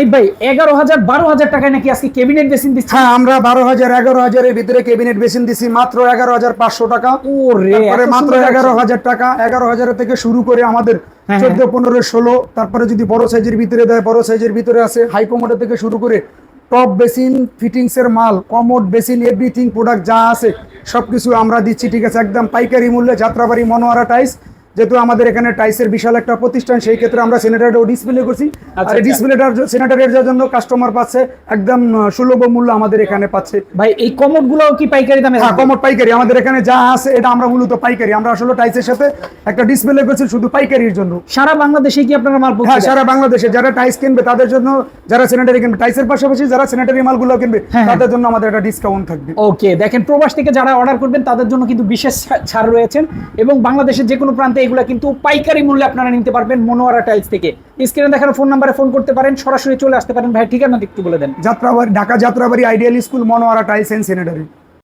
হানিফ ভাই এগারো হাজার বারো হাজার টাকায় নাকি আজকে ক্যাবিনেট বেসিন দিচ্ছে হ্যাঁ আমরা বারো হাজার এগারো হাজারের ভিতরে ক্যাবিনেট বেসিন দিছি মাত্র এগারো হাজার পাঁচশো টাকা। ও রে তারপরে মাত্র এগারো হাজার টাকা এগারো হাজার থেকে শুরু করে আমাদের হ্যাঁ, চোদ্দ পনেরো ষোলো তারপরে যদি বড় সাইজের ভিতরে দেয় বড় সাইজের ভিতরে আছে হাই থেকে শুরু করে টপ বেসিন ফিটিংস এর মাল কমোড বেসিন এভরিথিং প্রোডাক্ট যা আছে সবকিছু আমরা দিচ্ছি ঠিক আছে? একদম পাইকারি মূল্যে যাত্রাবাড়ি মনোয়ারা টাইস যেহেতু আমাদের এখানে টাইসের বিশাল একটা প্রতিষ্ঠান সেই ক্ষেত্রে আমরা সেনেটারও ডিসপ্লে করছি। আর আচ্ছা। ডিসপ্লেটার সেনেটারের জন্য কাস্টমার পাচ্ছে একদম সুলভ মূল্য আমাদের এখানে পাচ্ছে। ভাই এই কমোড গুলাও কি পাইকারি দামে হ্যাঁ? কমোড পাইকারি। আমাদের এখানে যা আছে এটা আমরা মূলত পাইকারি। আমরা আসলে টাইসের সাথে একটা ডিসপ্লে করছি শুধু পাইকারির জন্য। সারা বাংলাদেশে কি আপনারা মাল হ্যাঁ সারা বাংলাদেশে যারা টাইস কিনবে তাদের জন্য যারা স্যানিটারি কিনবে টাইসের পাশাপাশি যারা স্যানিটারি মালগুলো কিনবে হ্যাঁ, তাদের জন্য আমাদের একটা ডিসকাউন্ট থাকবে। ওকে দেখেন প্রবাস থেকে যারা অর্ডার করবেন তাদের জন্য কিন্তু বিশেষ ছাড় রয়েছেন এবং বাংলাদেশের যে কোনো প্রান্তে এগুলো কিন্তু পাইকারি মূল্যে আপনারা নিতে পারবেন মনোয়ারা টাইলস থেকে। স্ক্রিনে দেখানো ফোন নাম্বারে ফোন করতে পারেন, সরাসরি চলে আসতে পারেন। ভাই, ঠিকানা একটু বলে দেন। Jatrabari Dhaka Jatrabari ideal school Monowara tiles and sanitary